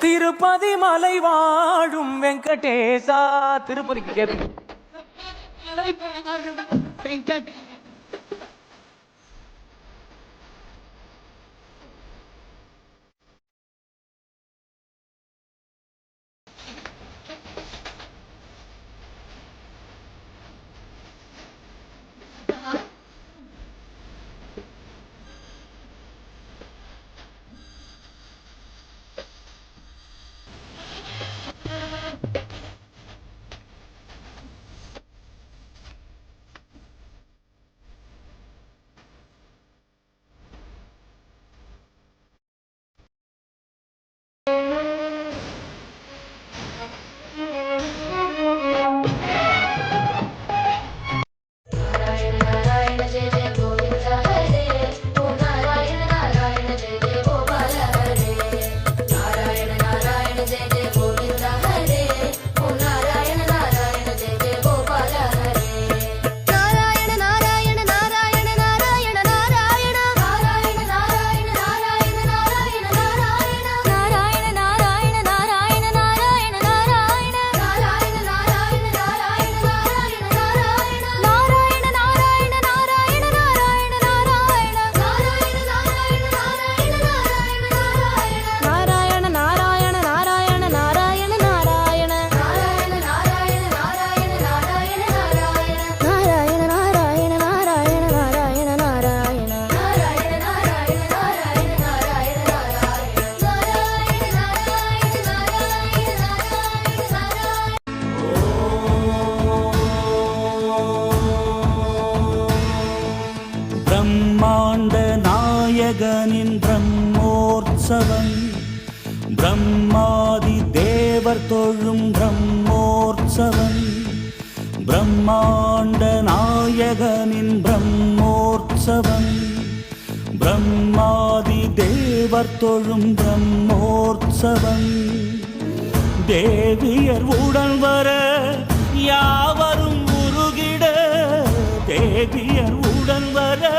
திருப்பதி மலை வாழும் வெங்கடேசா. திருப்பதிக்கு கேட்டு பிரம்மாண்ட நாயகனின் பிரம்மோற்சவம். பிரம்மாதி தேவர் தொழும் பிரம்மோற்சவம். பிரம்மாண்ட நாயகனின் பிரம்மோற்சவம். பிரம்மாதி தேவர் தொழும் பிரம்மோற்சவம். தேவியர் உடன் வர யாவரும் உருகிட தேவியர் உடன் வர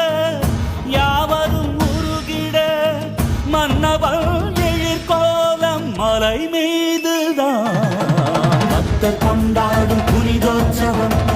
கொண்டாடும் புனிதோற்சவம்.